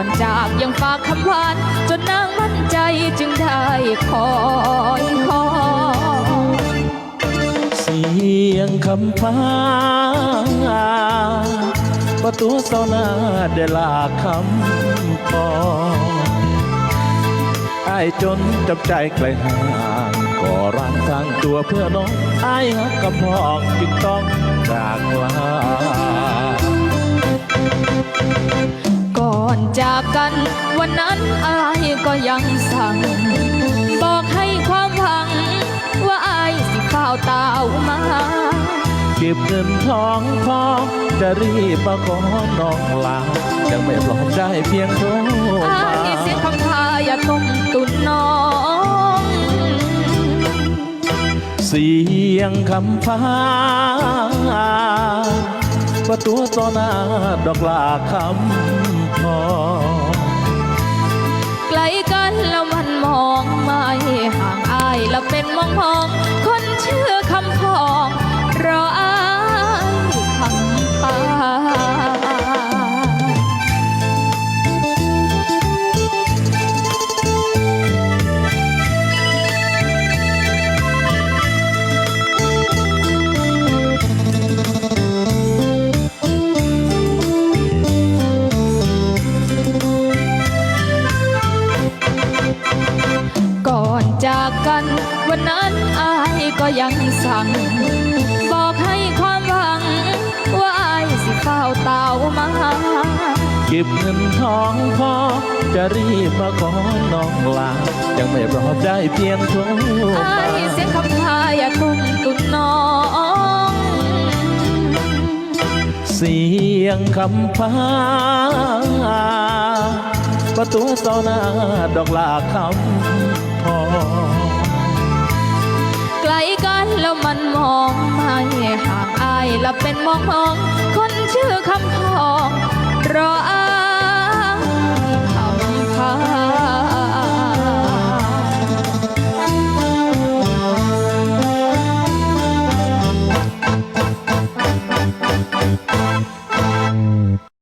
อนจากยังฝากคำหวาน จนนางมั่นใจจึงได้คอยคอยเสียงคำพาประตูเศร้าหน้าได้ลาคำพอไอ้ายจนจับใจไกลห่างก่อร่างสร้างตัวเพื่อน้องไอ้ายฮักกับพ่องจึงต้องจากลา จากกันวันนั้นอายก็ยังสั่ง บอกให้ความหวัง ว่าอายสิข้าวตาวมาเก็บเงินทองพอจะรีบมาขอน้องลายังไม่พร้อมได้เพียงโทรอามายเสียคำพาอย่าต้มตุนน้องเสียงคำฟ้า ประตูต่อหน้าดอกลาคำพอไกลกันแล้วมันมอง จากกัน วันนั้นอายก็ยังสั่ง บอกให้ความหวัง ว่าอายสิเฝ้าเตามาเก็บเงินทองพอจะรีบมาขอน้องลายังไม่พร้อมได้เพียงโทรอายมาเสียงคำพาอย่าตุ้มตุนน้องเสียงคำฟ้าประตูเศร้าหน้าดอกลาคำ พอ ไกลกันแล้วมันมองไม่ห่างอายแล้วเป็นมองมองคนชื่อคำพองรออ